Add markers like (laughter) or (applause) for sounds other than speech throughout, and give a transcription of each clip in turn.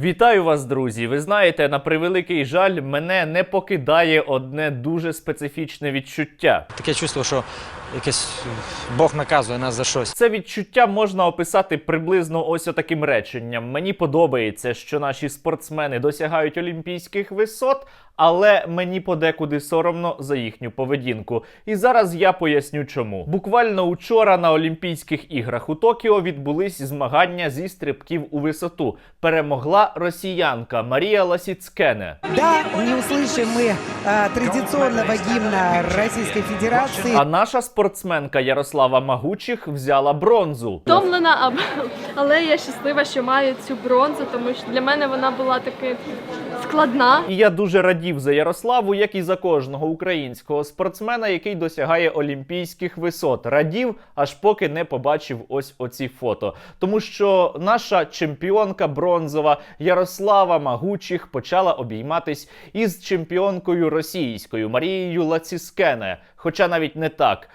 Вітаю вас, друзі! Ви знаєте, на превеликий жаль, мене не покидає одне дуже специфічне відчуття. Таке чувство, що якесь Бог наказує нас за щось. Це відчуття можна описати приблизно ось отаким реченням. Мені подобається, що наші спортсмени досягають олімпійських висот, але мені подекуди соромно за їхню поведінку. І зараз я поясню чому. Буквально учора на Олімпійських іграх у Токіо відбулись змагання зі стрибків у висоту. Перемогла росіянка Марія Ласіцкене. Да, не услышим мы э, традиционного гимна Российской Федерации. А наша спортсменка Ярослава Магучих взяла бронзу. втомлена, але я щаслива, що маю цю бронзу, тому що для мене вона була таки складна. І я дуже радів за Ярославу, як і за кожного українського спортсмена, який досягає олімпійських висот. Радів, аж поки не побачив ось оці фото. Тому що наша чемпіонка бронзова Ярослава Магучих почала обійматись із чемпіонкою російською Марією Лаціскене. Хоча навіть не так.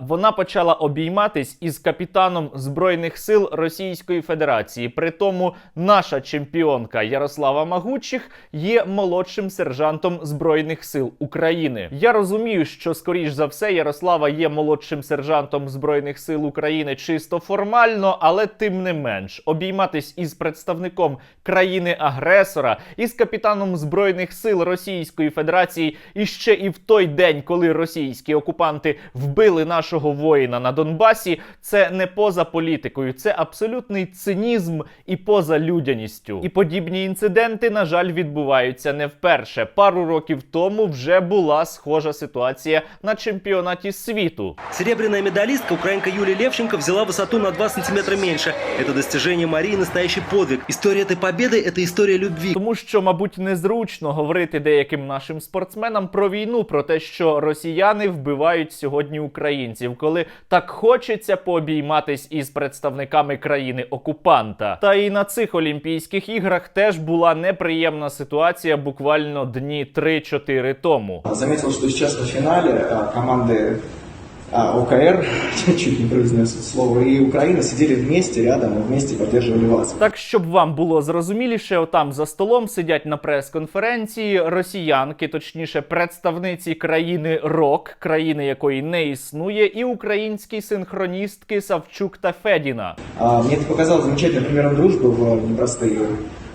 Вона почала обійматись із капітаном Збройних сил Російської Федерації. При тому наша чемпіонка Ярослава Магучих є молодшим сержантом Збройних сил України. Я розумію, що скоріш за все Ярослава є молодшим сержантом Збройних сил України чисто формально, але тим не менш обійматись із представником країни-агресора, із капітаном Збройних сил Російської Федерації, і ще і в той день, коли російські окупанти вбили нашого воїна на Донбасі, це не поза політикою, це абсолютний цинізм і поза людяністю. І подібні інциденти, на жаль, відбуваються не вперше. Пару років тому вже була схожа ситуація на чемпіонаті світу. Серебряная медалистка, украинка Юлия Левченко, взяла высоту на 2 сантиметра меньше. Это достижение Марии настоящий подвиг. История этой победы – это история любви. Тому що, мабуть, незручно говорити деяким нашим спортсменам про війну, про те, що росіяни вбивають сьогодні українців, коли так хочеться пообійматись із представниками країни окупанта. Та і на цих Олімпійських іграх теж була неприємна ситуація буквально дні 3-4 тому. Заметил, что сейчас на финале а, команды а, ОКР, (laughs) чуть не произнес слово, и Украина сидели вместе рядом и вместе поддерживали вас. Так, щоб вам було зрозуміліше, отам за столом сидять на прес-конференції росіянки, точніше, представниці країни РОК, країни якої не існує, і українські синхроністки Савчук та Федіна. А, Мне это показалось замечательным примером дружбы в непростые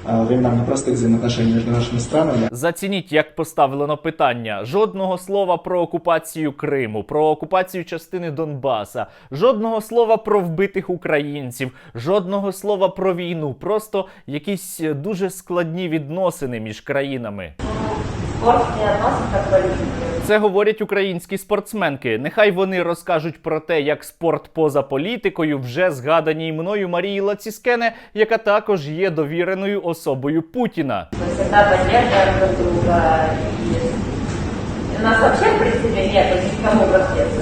а, времена, в непростых взаимоотношений между нашими странами. Зацініть, як поставлено питання. Жодного слова про окупацію Криму, про окупацію частини Донбаса, жодного слова про вбитих українців, жодного слова про війну. Просто якісь е, дуже складні відносини між країнами. Це говорять українські спортсменки. Нехай вони розкажуть про те, як спорт поза політикою вже згаданій мною Марії Лаціскене, яка також є довіреною особою Путіна. Висота друг друга. І... у нас взагалі в принципі нет никому конфликта.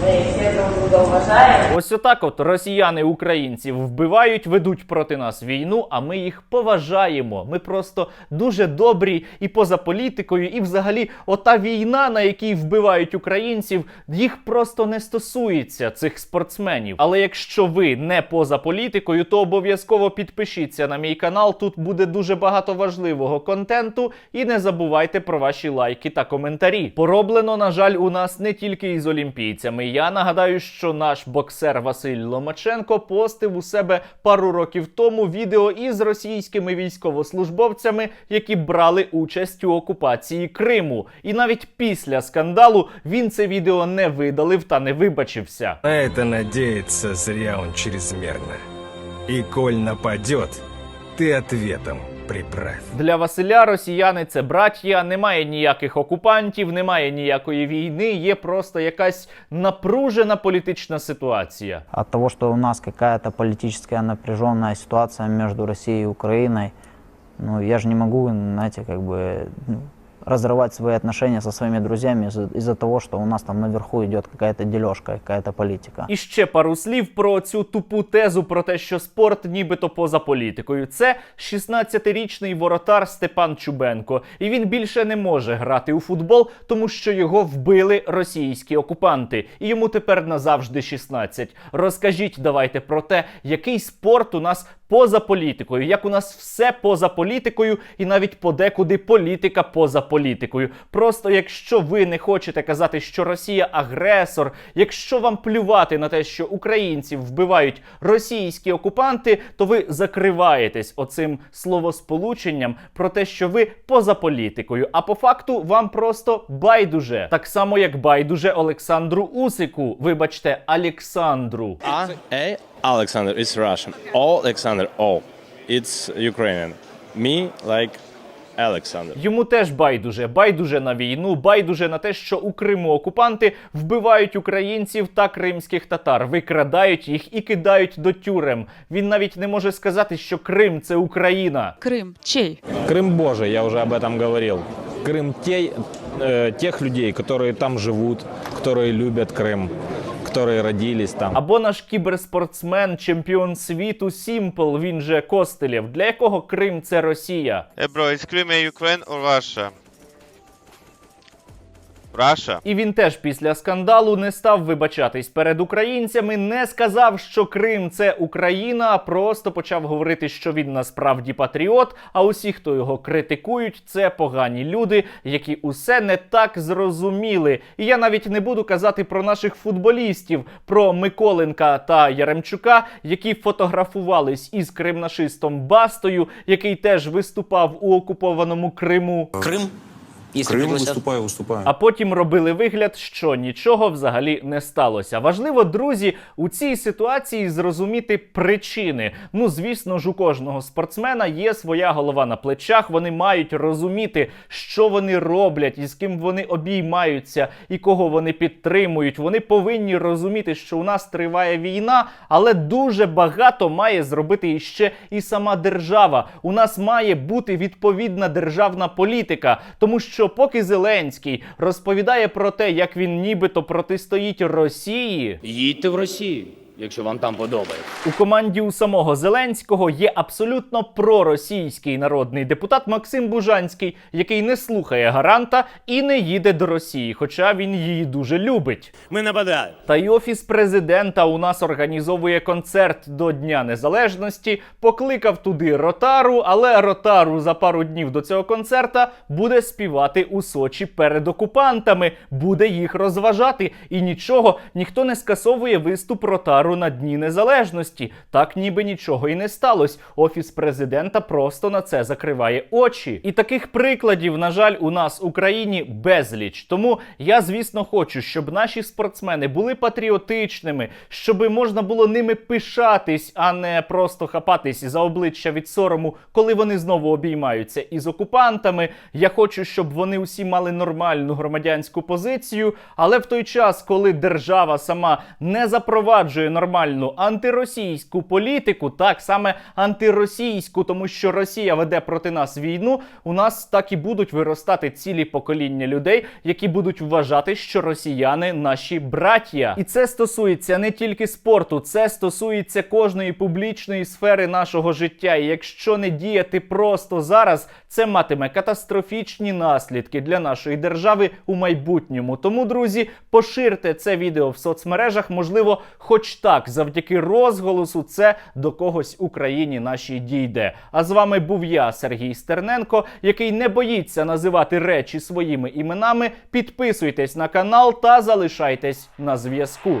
Мы все друг. Ось отак, от росіяни українців вбивають, ведуть проти нас війну, а ми їх поважаємо. Ми просто дуже добрі і поза політикою, і взагалі, ота війна, на якій вбивають українців, їх просто не стосується цих спортсменів. Але якщо ви не поза політикою, то обов'язково підпишіться на мій канал. Тут буде дуже багато важливого контенту. І не забувайте про ваші лайки та коментарі. Пороблено, на жаль, у нас не тільки із олімпійцями. Я нагадаю, що наш боксер Василь Ломаченко постив у себе пару років тому відео із російськими військовослужбовцями, які брали участь у окупації Криму. І навіть після скандалу він це відео не видалив та не вибачився. На это надеяться зря он чрезмерно. И коль нападет, ты ответом приправь. Для Василя росіяни це браття, немає ніяких окупантів, немає ніякої війни, є просто якась напружена політична ситуація. от того, що у нас какая-то политическая ситуація між Росією і Україною, Украиной, ну, я ж не можу, знаєте, якби. бы ну, разрывать свои отношения со своими друзьями из-за того, что у нас там наверху идет какая-то дележка, какая-то политика. І ще пару слів про цю тупу тезу про те, що спорт нібито поза політикою. Це 16-річний воротар Степан Чубенко, і він більше не може грати у футбол, тому що його вбили російські окупанти, і йому тепер назавжди 16. Розкажіть давайте про те, який спорт у нас поза політикою, як у нас все поза політикою, і навіть подекуди політика поза політикою. Просто якщо ви не хочете казати, що Росія агресор, якщо вам плювати на те, що українців вбивають російські окупанти, то ви закриваєтесь оцим словосполученням про те, що ви поза політикою. А по факту вам просто байдуже, так само як байдуже Олександру Усику. Вибачте, Олександру. A, A, Alexander, it's Russian. O, Alexander, O, it's Ukrainian. Me, like Alexander. Йому теж байдуже, байдуже на війну, байдуже на те, що у Криму окупанти вбивають українців та кримських татар, викрадають їх і кидають до тюрем. Він навіть не може сказати, що Крим це Україна. Крым чей? Крым Божий, я уже об этом говорил. Крым те, э, тех людей, которые там живут, которые любят Крым, которые родились там. Або наш кіберспортсмен, чемпіон світу Сімпл, він же Костелєв, для якого Крим це Росія. Hey bro, is Crimea Ukraine or Russia? Russia? І він теж після скандалу не став вибачатись перед українцями, не сказав, що Крим це Україна, а просто почав говорити, що він насправді патріот. А усі, хто його критикують, це погані люди, які усе не так зрозуміли. І я навіть не буду казати про наших футболістів, про Миколенка та Яремчука, які фотографувались із кримнашистом Бастою, який теж виступав у окупованому Криму. Крым, если Крым пригласят. выступаю, выступаю. А потім робили вигляд, що нічого взагалі не сталося. Важливо, друзі, у цій ситуації зрозуміти причини. Ну, звісно ж, у кожного спортсмена є своя голова на плечах. Вони мають розуміти, що вони роблять, і з ким вони обіймаються, і кого вони підтримують. Вони повинні розуміти, що у нас триває війна, але дуже багато має зробити іще і сама держава. У нас має бути відповідна державна політика, тому що поки Зеленський розповідає про те, як він нібито протистоїть Росії. Їдьте в Росію, якщо вам там подобається. У команді у самого Зеленського є абсолютно проросійський народний депутат Максим Бужанський, який не слухає гаранта і не їде до Росії, хоча він її дуже любить. Ми нападаємо. Та й офіс президента у нас організовує концерт до Дня Незалежності. Покликав туди Ротару, але Ротару за пару днів до цього концерта буде співати у Сочі перед окупантами, буде їх розважати. І нічого ніхто не скасовує виступ Ротару на Дні Незалежності. Так ніби нічого і не сталося. Офіс президента просто на це закриває очі. І таких прикладів, на жаль, у нас в Україні безліч. Тому я, звісно, хочу, щоб наші спортсмени були патріотичними, щоб можна було ними пишатись, а не просто хапатись за обличчя від сорому, коли вони знову обіймаються із окупантами. Я хочу, щоб вони усі мали нормальну громадянську позицію. Але в той час, коли держава сама не запроваджує нормальну антиросійську політику, так саме антиросійську, тому що Росія веде проти нас війну, у нас так і будуть виростати цілі покоління людей, які будуть вважати, що росіяни наші браття. І це стосується не тільки спорту, це стосується кожної публічної сфери нашого життя. І якщо не діяти просто зараз, це матиме катастрофічні наслідки для нашої держави у майбутньому. Тому, друзі, поширте це відео в соцмережах. Можливо, хоч так, завдяки розголосу, це до когось Україні нашій дійде. А з вами був я, Сергій Стерненко, який не боїться називати речі своїми іменами. Підписуйтесь на канал та залишайтесь на зв'язку.